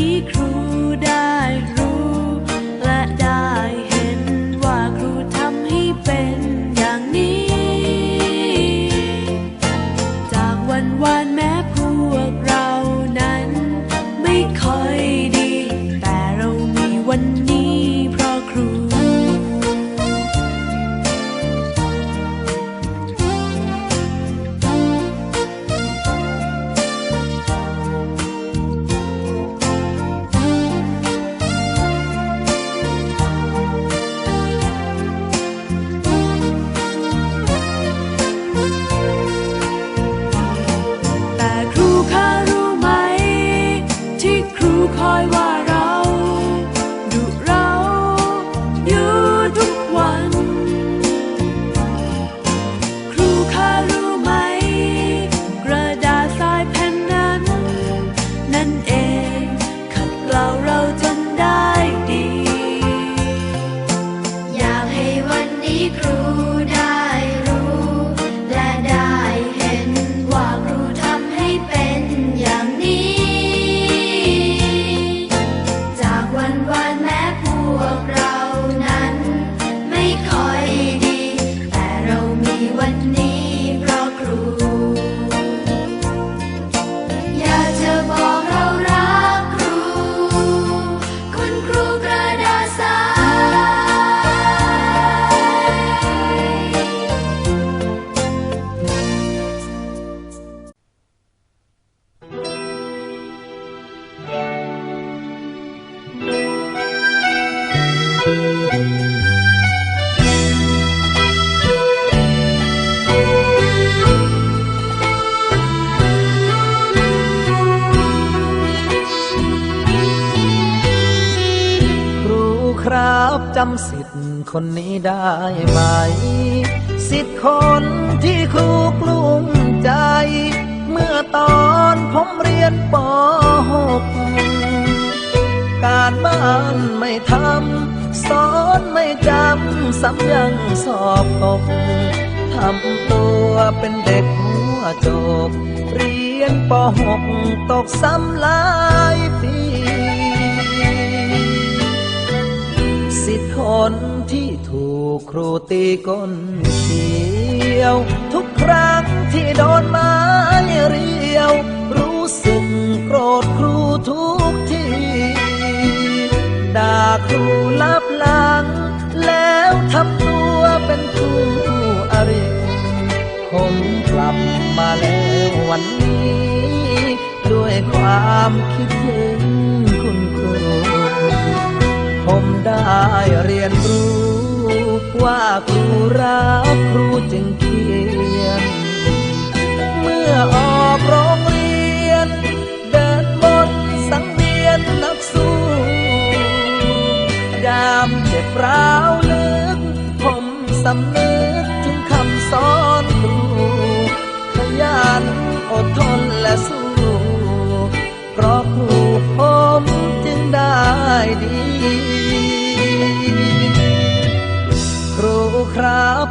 วันนี้ครู รูค ครับจำสิทธิ์คนนี้ได้ไหม สิทธิ์คนที่ครูกลุ้มใจ เมื่อตอนผมเรียนป .6 การบ้านไม่ทำ สอนไม่จำซ้ำยังสอบตกทำตัวเป็นเด็กหัวโจก เรียนป .6 ตกซ้ำหลายปี คนที่ถูกครูตีก้นเขียว ทุกครั้งที่โดนไม้เรียว รู้สึกโกรธครูทุกทีด่าครูลับหลัง แล้วทำตัวเป็นครูอริผมกลับมาแล้ววันนี้ ด้วยความคิดถึง ได้เรียนรู้ ว่าครูรักครูจึงเขียน เมื่อออกโรงเรียน เดินบนสังเวียนนักสู้ยามเจ็บร้าวลึก ผมสำนึกถึงคำสอนครูขยันอดทนและสู้เพราะครูผมจึงได้ดี